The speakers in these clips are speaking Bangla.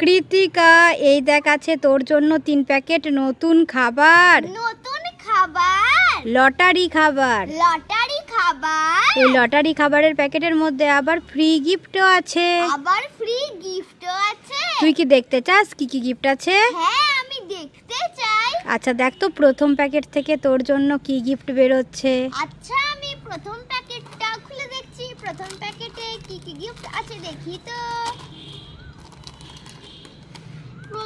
কৃতিকা এই দেখ আছে তোর জন্য তিন প্যাকেট নতুন খাবার। নতুন খাবার? লটারি খাবার। লটারি খাবার? এই লটারি খাবারের প্যাকেটের মধ্যে আবার ফ্রি গিফটও আছে। আবার ফ্রি গিফটও আছে। তুই কি দেখতে চাস? কি কি গিফট আছে? হ্যাঁ আমি দেখতে চাই। আচ্ছা দেখ তো প্রথম প্যাকেট থেকে তোর জন্য কি গিফট বেরোচ্ছে। আচ্ছা আমি প্রথম প্যাকেটটা খুলে দেখছি। প্রথম প্যাকেটে কি কি গিফট আছে দেখি তো।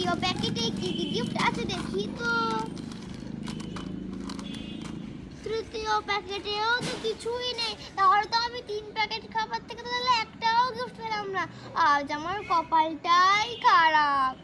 তৃতীয় প্যাকেটে কি কি গিফট আছে, দেখি তো। তৃতীয় প্যাকেটেও তো কিছুই নেই। তাহলে তো আমি তিন প্যাকেট খাবার থেকে তাহলে একটাও গিফট পেলাম না। আজ আমার কপালটাই খারাপ।